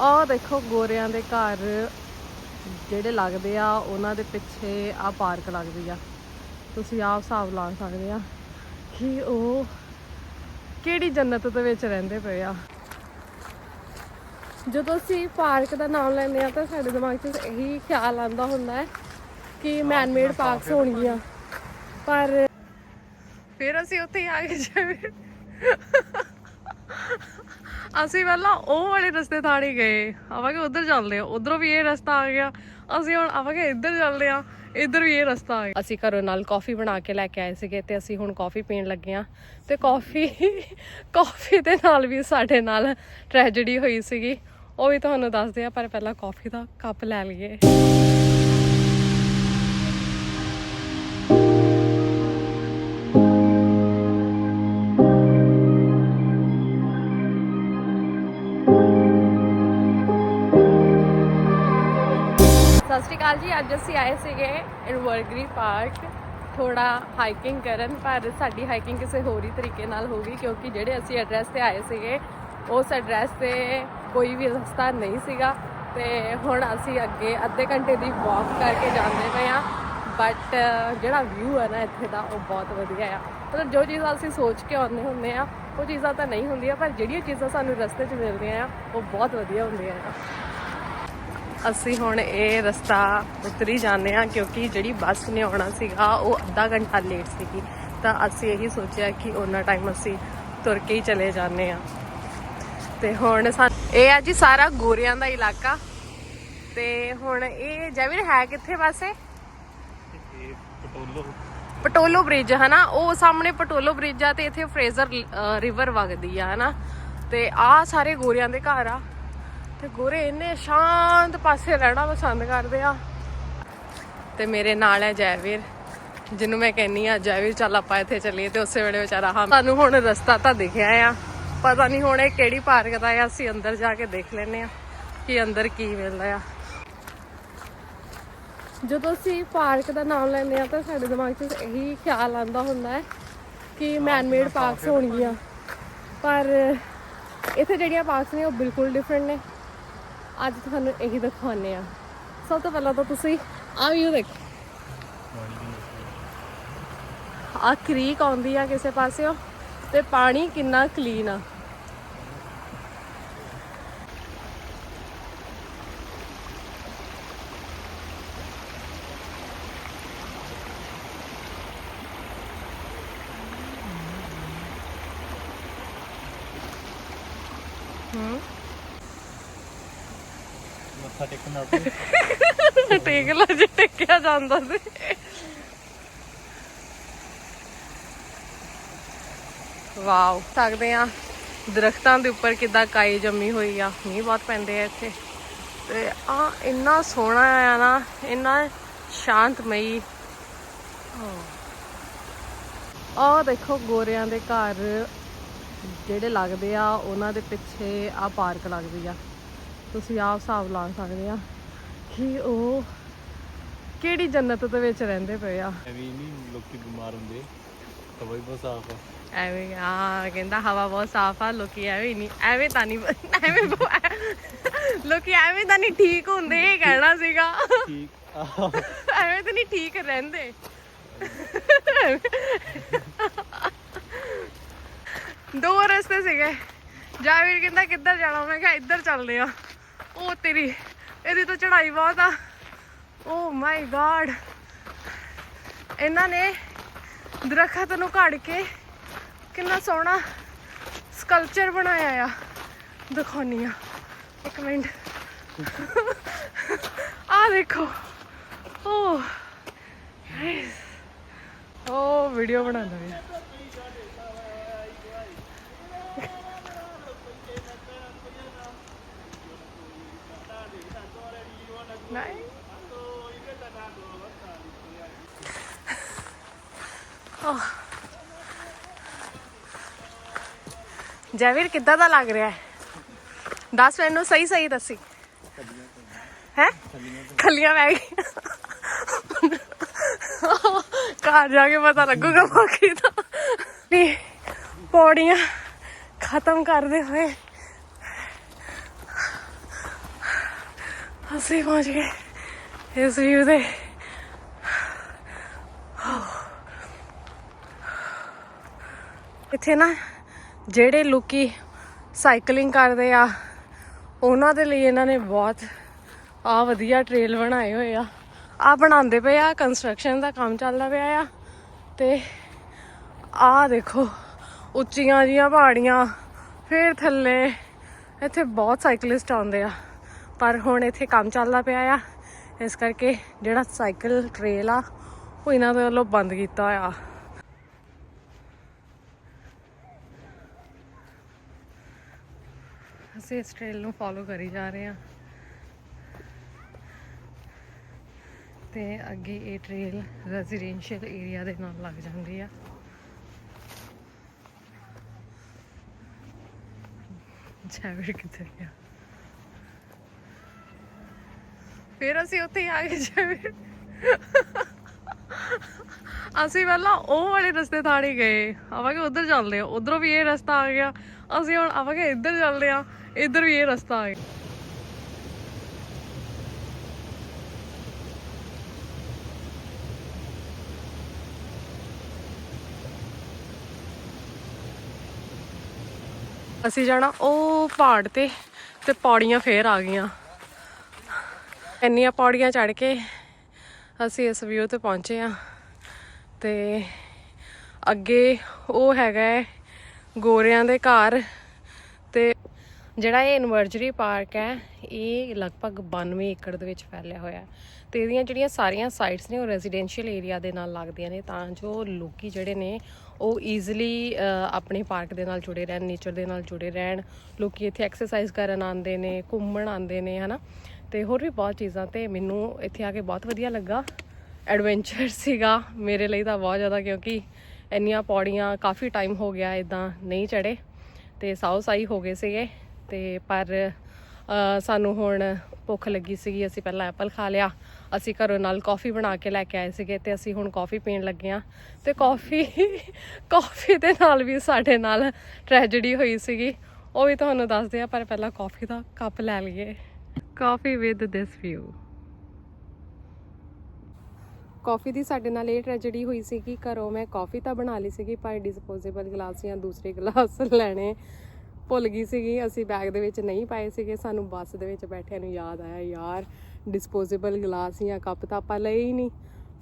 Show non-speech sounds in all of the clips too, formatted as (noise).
ਆਹ ਦੇਖੋ ਗੋਰਿਆਂ ਦੇ ਘਰ ਜਿਹੜੇ ਲੱਗਦੇ ਆ ਉਹਨਾਂ ਦੇ ਪਿੱਛੇ ਆ ਪਾਰਕ ਲੱਗਦੀ ਆ। ਤੁਸੀਂ ਆਪ ਹਿਸਾਬ ਲਾ ਸਕਦੇ ਆ ਕਿ ਉਹ ਕਿਹੜੀ ਜੰਨਤ ਦੇ ਵਿੱਚ ਰਹਿੰਦੇ ਪਏ ਆ। ਜਦੋਂ ਅਸੀਂ ਪਾਰਕ ਦਾ ਨਾਮ ਲੈਂਦੇ ਆ ਤਾਂ ਸਾਡੇ ਦਿਮਾਗ 'ਚ ਇਹੀ ਖਿਆਲ ਆਉਂਦਾ ਹੁੰਦਾ ਹੈ ਕਿ ਮੈਨ ਮੇਡ ਪਾਰਕਸ ਹੋਣਗੀਆਂ। ਪਰ ਫਿਰ ਅਸੀਂ ਉੱਥੇ ਹੀ ਆ ਗਏ ਜਿਵੇਂ ਅਸੀਂ ਪਹਿਲਾਂ ਉਹ ਵਾਲੇ ਰਸਤੇ ਥਾਣੀ ਗਏ। ਆਵਾਂਗੇ ਉਧਰ ਚੱਲਦੇ ਆ ਉਧਰੋਂ ਵੀ ਇਹ ਰਸਤਾ ਆ ਗਿਆ। ਅਸੀਂ ਹੁਣ ਆਵਾਂਗੇ ਇੱਧਰ ਚੱਲਦੇ ਆ ਇੱਧਰ ਵੀ ਇਹ ਰਸਤਾ ਆ ਗਿਆ। ਅਸੀਂ ਘਰੋਂ ਨਾਲ ਕਾਫੀ ਬਣਾ ਕੇ ਲੈ ਕੇ ਆਏ ਸੀਗੇ ਤੇ ਅਸੀਂ ਹੁਣ ਕਾਫੀ ਪੀਣ ਲੱਗੇ ਆ ਤੇ ਕਾਫੀ ਕਾਫੀ ਦੇ ਨਾਲ ਵੀ ਸਾਡੇ ਨਾਲ ਟ੍ਰੈਜੇਡੀ ਹੋਈ ਸੀਗੀ। ਉਹ ਵੀ ਤੁਹਾਨੂੰ ਦੱਸਦੇ ਆ ਪਰ ਪਹਿਲਾਂ ਕਾਫੀ ਦਾ ਕੱਪ ਲੈ ਲਈਏ। ਅਕਾਲ ਜੀ ਅੱਜ ਅਸੀਂ ਆਏ ਸੀਗੇ ਇਨਵਰਗਰੀ ਪਾਰਕ ਥੋੜਾ ਹਾਈਕਿੰਗ ਕਰਨ, ਪਰ ਸਾਡੀ ਹਾਈਕਿੰਗ ਕਿਸੇ ਹੋਰ ਹੀ ਤਰੀਕੇ ਨਾਲ ਹੋ ਗਈ, ਕਿਉਂਕਿ ਜਿਹੜੇ ਅਸੀਂ ਐਡਰੈਸ ਤੇ ਆਏ ਸੀਗੇ, ਉਸ ਐਡਰੈਸ ਤੇ ਕੋਈ ਵੀ ਰਸਤਾ ਨਹੀਂ ਸੀਗਾ। ਤੇ ਹੁਣ ਅਸੀਂ ਅੱਗੇ ਅੱਧੇ ਘੰਟੇ ਦੀ ਵਾਕ ਕਰਕੇ ਜਾਂਦੇ ਪਏ ਆ ਬਟ ਜਿਹੜਾ ਵਿਊ ਹੈ ਨਾ ਇੱਥੇ ਦਾ, ਉਹ ਬਹੁਤ ਵਧੀਆ ਆ। ਮਤਲਬ ਜੋ ਚੀਜ਼ਾਂ ਅਸੀਂ ਸੋਚ ਕੇ ਆਉਂਦੇ ਹੁੰਦੇ ਆ ਉਹ ਚੀਜ਼ਾਂ ਤਾਂ ਨਹੀਂ ਹੁੰਦੀਆਂ, ਪਰ ਜਿਹੜੀਆਂ ਚੀਜ਼ਾਂ ਸਾਨੂੰ ਰਸਤੇ 'ਚ ਮਿਲਦੀਆਂ ਆ, ਉਹ ਬਹੁਤ ਵਧੀਆ ਹੁੰਦੀਆਂ ਆ। ਅਸੀਂ ਹੁਣ ਇਹ ਰਸਤਾ ਉਤਰੀ ਜਾਂਦੇ ਆ ਕਿਉਂਕਿ ਜਿਹੜੀ ਬੱਸ ਨੇ ਆਉਣਾ ਸੀਗਾ ਉਹ ਅੱਧਾ ਘੰਟਾ ਲੇਟ ਸੀਗੀ। ਤਾਂ ਅਸੀਂ ਇਹੀ ਸੋਚਿਆ ਕਿ ਉਹਨਾਂ ਟਾਈਮ ਅਸੀਂ ਤੁਰ ਕੇ ਹੀ ਚਲੇ ਜਾਂਦੇ ਆ ਤੇ ਹੁਣ ਇਹ ਆ ਜੀ ਸਾਰਾ ਗੋਰਿਆਂ ਦਾ ਇਲਾਕਾ। ਤੇ ਹੁਣ ਇਹ ਜੈਵੀਰ ਹੈ ਕਿੱਥੇ ਪਾਸੇ? ਪਟੋਲੋ। ਪਟੋਲੋ ਬ੍ਰਿਜ ਹਨਾ? ਉਹ ਸਾਹਮਣੇ ਪਟੋਲੋ ਬ੍ਰਿਜ ਆ ਤੇ ਇੱਥੇ ਫਰੇਜ਼ਰ ਰਿਵਰ ਵਗਦੀ ਆ ਹਨਾ? ਤੇ ਆ ਸਾਰੇ ਗੋਰਿਆਂ ਦੇ ਘਰ ਆ। ਤੇ ਗੋਰੇ ਇੰਨੇ ਸ਼ਾਂਤ ਪਾਸੇ ਰਹਿਣਾ ਪਸੰਦ ਕਰਦੇ ਆ। ਤੇ ਮੇਰੇ ਨਾਲ ਹੈ ਜੈਵੀਰ ਜਿਹਨੂੰ ਮੈਂ ਕਹਿੰਨੀ ਆ ਜੈਵੀਰ ਚੱਲ ਆਪਾਂ ਇੱਥੇ ਚੱਲੀਏ ਤੇ ਉਸੇ ਵੇਲੇ ਵਿਚਾਰਾ ਹਾਂ ਸਾਨੂੰ ਹੁਣ ਰਸਤਾ ਤਾਂ ਦਿਖਿਆ ਆ। ਪਤਾ ਨਹੀਂ ਹੁਣ ਇਹ ਕਿਹੜੀ ਪਾਰਕ ਦਾ ਆ ਅਸੀਂ ਅੰਦਰ ਜਾ ਕੇ ਦੇਖ ਲੈਨੇ ਆ ਕਿ ਅੰਦਰ ਕੀ ਮਿਲਦਾ ਆ। ਜਦੋਂ ਅਸੀਂ ਪਾਰਕ ਦਾ ਨਾਮ ਲੈਂਦੇ ਆ ਤਾਂ ਸਾਡੇ ਦਿਮਾਗ 'ਚ ਇਹੀ ਖਿਆਲ ਆਉਂਦਾ ਹੁੰਦਾ ਹੈ ਕਿ ਮੈਨ ਮੇਡ ਪਾਰਕਸ ਹੋਣਗੀਆਂ। ਪਰ ਇੱਥੇ ਜਿਹੜੀਆਂ ਪਾਰਕਸ ਨੇ ਉਹ ਬਿਲਕੁਲ ਡਿਫਰੈਂਟ ਨੇ। ਅੱਜ ਤੁਹਾਨੂੰ ਇਹੀ ਦਿਖਾਉਂਦੇ ਆ ਸਭ ਤੋਂ ਪਹਿਲਾਂ ਤਾਂ ਤੁਸੀਂ ਆਹ ਵੀਊ ਦੇਖੋ। ਆ ਕ੍ਰੀਕ ਆਉਂਦੀ ਆ ਕਿਸੇ ਪਾਸਿਓ ਤੇ ਪਾਣੀ ਕਿੰਨਾ ਕਲੀਨ ਆ। ਮੱਥਾ ਟੇਕਣ ਨਾਲ (laughs) ਟੇਕ ਲਾ ਜੇ, ਟੇਕਿਆ ਜਾਂਦਾ ਸੀ ਵਾਓ ਸਕਦੇ ਆ ਦਰਖਤਾਂ ਦੇ ਉੱਪਰ ਕਿੱਦਾਂ ਕਾਈ ਜੰਮੀ ਹੋਈ ਆ। ਮੀਂਹ ਬਹੁਤ ਪੈਂਦੇ ਆ ਇੱਥੇ। ਤੇ ਆ ਇੰਨਾ ਸੋਹਣਾ ਆ ਨਾ, ਇੰਨਾ ਸ਼ਾਂਤਮਈ। ਆ ਦੇਖੋ ਗੋਰਿਆਂ ਦੇ ਘਰ, ਜਿਹੜੇ ਲੱਗਦੇ ਆ, ਉਹਨਾਂ ਦੇ ਪਿੱਛੇ ਆ ਪਾਰਕ ਲੱਗਦੀ ਆ। ਤੁਸੀਂ ਆਪ ਹਿਸਾਬ ਲਾ ਸਕਦੇ ਆ ਕਿ ਉਹ ਕਿਹੜੀ ਜੰਨਤ ਦੇ ਵਿੱਚ ਰਹਿੰਦੇ ਪਏ ਆ। ਐਵੇਂ ਨਹੀਂ ਲੋਕੀ ਬਿਮਾਰ ਹੁੰਦੇ ਹਵਾ ਹੀ ਬਹੁਤ ਸਾਫ਼ ਆ। ਐਵੇਂ ਆ ਕਹਿੰਦਾ ਹਵਾ ਬਹੁਤ ਸਾਫ਼ ਆ ਲੋਕੀ ਐਵੇਂ ਨਹੀਂ ਐਵੇਂ ਤਾਂ ਨਹੀਂ ਐਵੇਂ ਲੋਕੀ ਐਵੇਂ ਤਾਂ ਨਹੀਂ ਠੀਕ ਹੁੰਦੇ ਇਹ ਕਹਿਣਾ ਸੀਗਾ। ਠੀਕ ਐਵੇਂ ਤਾਂ ਨਹੀਂ ਠੀਕ ਰਹਿੰਦੇ। ਦੋ ਰਸਤੇ ਸੀਗੇ। ਜਾਵੀਰ ਕਹਿੰਦਾ ਕਿੱਧਰ ਜਾਣਾ ਮੈਂ ਕਿਹਾ ਇੱਧਰ ਚੱਲਦੇ ਆ। ਉਹ ਤੇਰੀ, ਇਹਦੀ ਤਾਂ ਚੜਾਈ ਬਹੁਤ ਆ। ਓ ਮਾਈ ਗॉड ਇਹਨਾਂ ਨੇ ਦਰਖਤ ਨੂੰ ਘੜ ਕੇ ਕਿੰਨਾ ਸੋਹਣਾ ਸਕਲਪਚਰ ਬਣਾਇਆ ਆ। ਦਿਖਾਉਣੀ ਆ ਇੱਕ ਮਿੰਟ। ਆ ਦੇਖੋ। ਓ ਨਾਈਸ ਓ ਵੀਡੀਓ ਬਣਾਉਂਦਾ ਹੈ ਜੈਵੀਰ ਕਿੱਦਾਂ ਦਾ ਲੱਗ ਰਿਹਾ ਹੈ ਦੱਸ ਮੈਨੂੰ ਸਹੀ ਸਹੀ ਦੱਸੀ ਹੈ ਖੱਲੀਆਂ ਪੈ ਗਈਆਂ ਘਰ ਜਾ ਕੇ ਪਤਾ ਲੱਗੂਗਾ ਬਾਕੀ ਤਾਂ ਨਹੀਂ ਪੌੜੀਆਂ ਖਤਮ ਕਰਦੇ ਹੋਏ ਅਸੀਂ ਪਹੁੰਚ ਗਏ ਇਸ ਵੀਊ ਦੇ ਇੱਥੇ ਨਾ ਜਿਹੜੇ ਲੋਕੀ ਸਾਈਕਲਿੰਗ ਕਰਦੇ ਆ, ਉਹਨਾਂ ਦੇ ਲਈ ਇਹਨਾਂ ਨੇ ਬਹੁਤ ਆ ਵਧੀਆ ਟ੍ਰੇਲ ਬਣਾਏ ਹੋਏ ਆ। ਆ ਬਣਾਉਂਦੇ ਪਏ ਆ ਕੰਸਟਰਕਸ਼ਨ ਦਾ ਕੰਮ ਚੱਲਦਾ ਪਿਆ ਆ। ਤੇ ਆ ਦੇਖੋ, ਉੱਚੀਆਂ ਜੀਆਂ ਪਹਾੜੀਆਂ, ਫਿਰ ਥੱਲੇ ਇੱਥੇ ਬਹੁਤ ਸਾਈਕਲਿਸਟ ਆਉਂਦੇ ਆ। ਪਰ ਹੁਣ ਇੱਥੇ ਕੰਮ ਚੱਲਦਾ ਪਿਆ ਆ। ਇਸ ਕਰਕੇ ਜਿਹੜਾ ਸਾਈਕਲ ਟ੍ਰੇਲ ਆ, ਉਹ ਇਹਨਾਂ ਦੇ ਵੱਲੋਂ ਬੰਦ ਕੀਤਾ ਹੋਇਆ। ਅਸੀਂ ਇਸ ਟ੍ਰੇਲ ਨੂੰ ਫੋਲੋ ਕਰੀ ਜਾ ਰਹੇ ਹਾਂ। ਤੇ ਅੱਗੇ ਇਹ ਟ੍ਰੇਲ ਰੈਜ਼ੀਡੈਂਸ਼ੀਅਲ ਏਰੀਆ ਦੇ ਨਾਲ ਲੱਗ ਜਾਂਦੀ ਆ। ਜਾਵਰ ਕਿੱਥੇ ਗਿਆ? ਫਿਰ ਅਸੀਂ ਉੱਥੇ ਹੀ ਆ ਗਏ ਜਾਵਰ ਅਸੀਂ ਪਹਿਲਾਂ ਉਹ ਵਾਲੇ ਰਸਤੇ ਥਾਣੀ ਗਏ। ਆਵਾਂਗੇ ਉਧਰ ਚੱਲਦੇ ਆ ਉਧਰੋਂ ਵੀ ਇਹ ਰਸਤਾ ਆ ਗਿਆ। ਅਸੀਂ ਹੁਣ ਆਵਾਂਗੇ ਇੱਧਰ ਚੱਲਦੇ ਆ ਇੱਧਰ ਵੀ ਇਹ ਰਸਤਾ ਆ ਗਿਆ। ਅਸੀਂ ਜਾਣਾ ਉਹ ਪਹਾੜ ਤੇ ਤੇ ਪੌੜੀਆਂ ਫੇਰ ਆ ਗਈਆਂ। ਇੰਨੀਆਂ ਪੌੜੀਆਂ ਚੜ ਕੇ ਅਸੀਂ ਇਸ ਵਿਊ ਤੇ ਪਹੁੰਚੇ ਆ ਤੇ ਅੱਗੇ ਉਹ ਹੈਗਾ ਗੋਰਿਆਂ ਦੇ ਘਰ ਤੇ ਜਿਹੜਾ ਇਹ ਇਨਵਰਜਰੀ ਪਾਰਕ ਹੈ, ਇਹ ਲਗਭਗ 92 ਏਕੜ ਦੇ ਵਿੱਚ ਫੈਲਿਆ ਹੋਇਆ ਹੈ ਤੇ ਇਹਦੀਆਂ ਜਿਹੜੀਆਂ ਸਾਰੀਆਂ ਸਾਈਟਸ ਨੇ ਉਹ ਰੈਜ਼ੀਡੈਂਸ਼ੀਅਲ ਏਰੀਆ ਦੇ ਨਾਲ ਲੱਗਦੀਆਂ ਨੇ ਤਾਂ ਜੋ ਲੋਕੀ ਜਿਹੜੇ ਨੇ ਉਹ ਈਜ਼ੀਲੀ ਆਪਣੇ ਪਾਰਕ ਦੇ ਨਾਲ ਜੁੜੇ ਰਹਿਣ ਨੇਚਰ ਦੇ ਨਾਲ ਜੁੜੇ ਰਹਿਣ, ਲੋਕੀ ਇੱਥੇ ਐਕਸਰਸਾਈਜ਼ ਕਰਨ ਆਉਂਦੇ ਨੇ, ਘੁੰਮਣ ਆਉਂਦੇ ਨੇ, ਹਨਾ? ਤੇ ਹੋਰ ਵੀ ਬਹੁਤ ਚੀਜ਼ਾਂ ਤੇ ਮੈਨੂੰ ਇੱਥੇ ਆ ਕੇ ਬਹੁਤ ਵਧੀਆ ਲੱਗਾ। ਐਡਵੈਂਚਰ ਸੀਗਾ ਮੇਰੇ ਲਈ ਤਾਂ ਬਹੁਤ ਜ਼ਿਆਦਾ ਕਿਉਂਕਿ ਇੰਨੀਆਂ ਪੌੜੀਆਂ ਕਾਫੀ ਟਾਈਮ ਹੋ ਗਿਆ ਇਦਾਂ ਨਹੀਂ ਚੜੇ ਤੇ ਸਾਉ ਸਾਈ ਹੋ ਗਏ ਸੀਗੇ ਤੇ ਪਰ ਸਾਨੂੰ ਹੁਣ ਭੁੱਖ ਲੱਗੀ ਸੀਗੀ, ਅਸੀਂ ਪਹਿਲਾਂ ਐਪਲ ਖਾ ਲਿਆ, ਅਸੀਂ ਘਰੋਂ ਨਾਲ ਕਾਫੀ ਬਣਾ ਕੇ ਲੈ ਕੇ ਆਏ ਸੀਗੇ ਤੇ ਅਸੀਂ ਹੁਣ ਕਾਫੀ ਪੀਣ ਲੱਗੇ ਆ ਤੇ ਕਾਫੀ ਕਾਫੀ (laughs) ਦੇ ਨਾਲ ਵੀ ਸਾਡੇ ਨਾਲ ਟ੍ਰੈਜੇਡੀ ਹੋਈ ਸੀਗੀ, ਉਹ ਵੀ ਤੁਹਾਨੂੰ ਦੱਸਦੇ ਆ ਪਰ ਪਹਿਲਾਂ ਕਾਫੀ ਦਾ ਕੱਪ ਲੈ ਲਈਏ। ਕਾਫੀ ਵਿਦ ਦਿਸ ਵਿਊ ਕਾਫੀ ਦੀ ਸਾਡੇ ਨਾਲ ਇਹ ਟ੍ਰੈਜੇਡੀ ਹੋਈ ਸੀ ਕਿ ਘਰੋਂ ਮੈਂ ਕਾਫੀ ਤਾਂ ਬਣਾ ਲਈ ਸੀਗੀ, ਪਰ ਡਿਸਪੋਜ਼ੇਬਲ ਗਲਾਸ ਜਾਂ ਦੂਸਰੇ ਗਲਾਸ (laughs) ਲੈਣੇ ਭੁੱਲ ਗਈ ਸੀਗੀ। ਅਸੀਂ ਬੈਗ ਦੇ ਵਿੱਚ ਨਹੀਂ ਪਾਏ ਸੀਗੇ। ਸਾਨੂੰ ਬੱਸ ਦੇ ਵਿੱਚ ਬੈਠਿਆਂ ਨੂੰ ਯਾਦ ਆਇਆ, ਯਾਰ ਡਿਸਪੋਜ਼ੇਬਲ ਗਲਾਸ ਜਾਂ ਕੱਪ ਤਾਂ ਆਪਾਂ ਲਏ ਹੀ ਨਹੀਂ।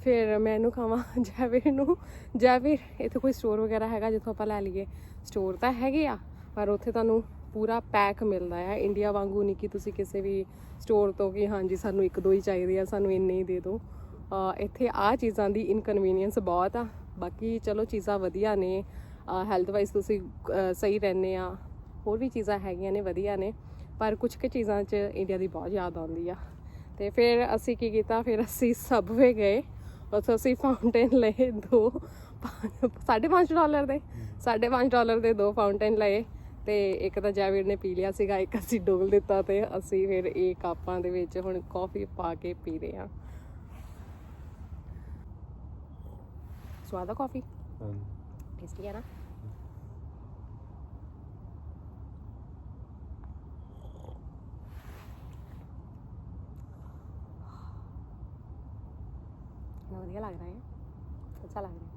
ਫਿਰ ਮੈਂ ਇਹਨੂੰ ਕਹਾਂ (laughs) ਜੈਵੀਰ ਨੂੰ। ਜੈਵੀਰ, ਇੱਥੇ ਕੋਈ ਸਟੋਰ ਵਗੈਰਾ ਹੈਗਾ ਜਿੱਥੋਂ ਆਪਾਂ ਲੈ ਲਈਏ? ਸਟੋਰ ਤਾਂ ਹੈਗੇ ਆ, ਪਰ ਉੱਥੇ ਤੁਹਾਨੂੰ ਪੂਰਾ ਪੈਕ ਮਿਲਦਾ ਹੈ ਇੰਡੀਆ ਵਾਂਗੂ ਨਹੀਂ ਕਿ ਤੁਸੀਂ ਕਿਸੇ ਵੀ ਸਟੋਰ ਤੋਂ ਕਿ ਹਾਂਜੀ, ਸਾਨੂੰ ਇੱਕ ਦੋ ਹੀ ਚਾਹੀਦੇ ਆ, ਸਾਨੂੰ ਇੰਨੇ ਹੀ ਦੇ ਦਿਓ। ਇੱਥੇ ਆ ਚੀਜ਼ਾਂ ਦੀ ਇਨਕਨਵੀਨੀਅੰਸ ਬਹੁਤ ਆ। ਬਾਕੀ ਚਲੋ ਚੀਜ਼ਾਂ ਵਧੀਆ ਨੇ। ਹੈਲਥ ਵਾਈਜ਼ ਤੁਸੀਂ ਸਹੀ ਰਹਿੰਦੇ ਆ। ਹੋਰ ਵੀ ਚੀਜ਼ਾਂ ਹੈਗੀਆਂ ਨੇ, ਵਧੀਆ ਨੇ। ਪਰ ਕੁਝ ਕੁ ਚੀਜ਼ਾਂ 'ਚ ਇੰਡੀਆ ਦੀ ਬਹੁਤ ਯਾਦ ਆਉਂਦੀ ਆ। ਤੇ ਫਿਰ ਅਸੀਂ ਕੀ ਕੀਤਾ, ਫਿਰ ਅਸੀਂ ਸਬਵੇ ਗਏ। ਉੱਥੋਂ ਅਸੀਂ ਫਾਊਂਟੇਨ ਲਏ ਦੋ। 5.5 ਡਾਲਰ ਦੇ। 5.5 ਡਾਲਰ ਦੇ ਦੋ ਫਾਊਂਟੇਨ ਲਏ। ਤੇ ਇੱਕ ਤਾਂ ਜੈਵੀਰ ਨੇ ਪੀ ਲਿਆ ਸੀਗਾ, ਇੱਕ ਅਸੀਂ ਡੋਲ ਦਿੱਤਾ ਤੇ ਅਸੀਂ ਫਿਰ ਇਹ ਕਾਪਾਂ ਦੇ ਵਿੱਚ ਹੁਣ ਕਾਫੀ ਪਾ ਕੇ ਪੀ ਰਹੇ ਆ ਸਵਾਦ ਆ ਕਾਫੀ ਟੇਸਟੀ ਹੈ ਨਾ ਨਾ ਵਧੀਆ ਲੱਗ ਰਿਹਾ ਹੈ ਅੱਛਾ ਲੱਗ ਰਿਹਾ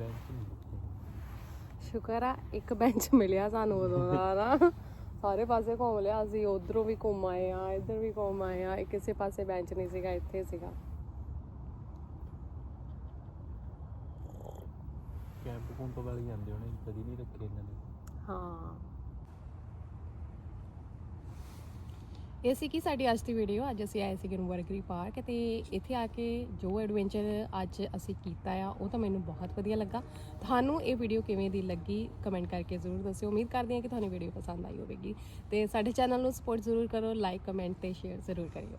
ਹੈ ਸ਼ੁਕਰ ਆ ਇੱਕ ਬੈਂਚ ਮਿਲਿਆ ਸਾਨੂੰ ਉਦੋਂ ਦਾ ਨਾ ਸਾਰੇ ਪਾਸੇ ਘੁੰਮ ਲਿਆ ਅਸੀਂ ਉਧਰੋਂ ਵੀ ਘੁੰਮ ਆਏ ਆ ਇੱਧਰ ਵੀ ਘੁੰਮ ਆਏ ਆ ਕਿਸੇ ਪਾਸੇ ਬੈਂਚ ਨਹੀਂ ਸੀਗਾ ਇੱਥੇ ਸੀਗਾ ਕੈਂਪ ਕੁੰਪ ਵਾਲੇ ਜਾਂਦੇ ਹੋਣੇ, ਕਦੀ ਨਹੀਂ ਰੱਖੇ ਇਹਨਾਂ ਨੇ। ਹਾਂ। ਇਹ ਸੀ ਕਿ ਸਾਡੀ ਅੱਜ ਦੀ ਵੀਡੀਓ ਅੱਜ ਅਸੀਂ ਆਏ ਸੀਗੇ ਵਰਗਰੀ ਪਾਰਕ ਤੇ ਇੱਥੇ ਆ ਕੇ ਜੋ ਐਡਵੈਂਚਰ ਅੱਜ ਅਸੀਂ ਕੀਤਾ ਆ, ਉਹ ਤਾਂ ਮੈਨੂੰ ਬਹੁਤ ਵਧੀਆ ਲੱਗਾ। ਤੁਹਾਨੂੰ ਇਹ ਵੀਡੀਓ ਕਿਵੇਂ ਦੀ ਲੱਗੀ ਕਮੈਂਟ ਕਰਕੇ ਜ਼ਰੂਰ ਦੱਸਿਓ। ਉਮੀਦ ਕਰਦੀ ਹਾਂ ਕਿ ਤੁਹਾਨੂੰ ਵੀਡੀਓ ਪਸੰਦ ਆਈ ਹੋਵੇਗੀ। ਤੇ ਸਾਡੇ ਚੈਨਲ ਨੂੰ ਸਪੋਰਟ ਜ਼ਰੂਰ ਕਰੋ ਲਾਈਕ ਕਮੈਂਟ ਤੇ ਸ਼ੇਅਰ ਜ਼ਰੂਰ ਕਰਿਓ।